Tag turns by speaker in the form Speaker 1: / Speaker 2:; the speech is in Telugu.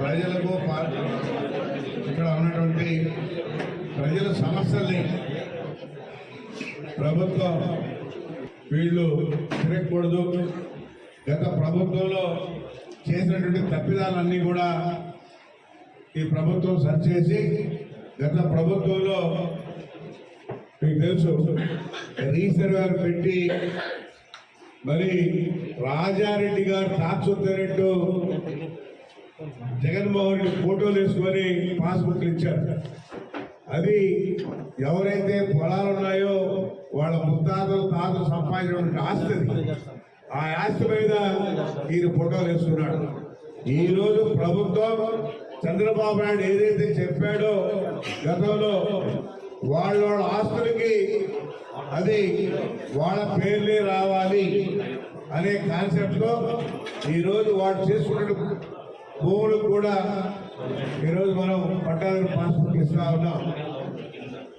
Speaker 1: ప్రజలకు ఇక్కడ ఉన్నటువంటి ప్రజల సమస్యల్ని ప్రభుత్వం వీళ్ళు తిరగకూడదు. గత ప్రభుత్వంలో చేసినటువంటి తప్పిదాలన్నీ కూడా ఈ ప్రభుత్వం సరిచేసి గత ప్రభుత్వంలో మీకు తెలుసు రీసర్వర్ పెట్టి మరి రాజారెడ్డి గారు తాచుతున్నట్టు జగన్మోహన్ రెడ్డి ఫోటోలు వేసుకొని పాస్బుక్లు ఇచ్చారు. అది ఎవరైతే పొలాలు ఉన్నాయో వాళ్ళ ముత్తాతలు తాతలు సంపాదించినటువంటి ఆస్తి ఆ ఆస్తి మీద ఈయన ఫోటోలు వేస్తున్నాడు. ఈ రోజు ప్రభుత్వం చంద్రబాబు నాయుడు ఏదైతే చెప్పాడో గతంలో వాళ్ళ వాళ్ళ ఆస్తులకి అది వాళ్ళ పేర్లే రావాలి అనే కాన్సెప్ట్లో ఈరోజు వాళ్ళు చేసుకున్న భూములకు కూడా ఈరోజు మనం పట్టాదారు పాస్బుక్ ఇస్తా ఉన్నాం.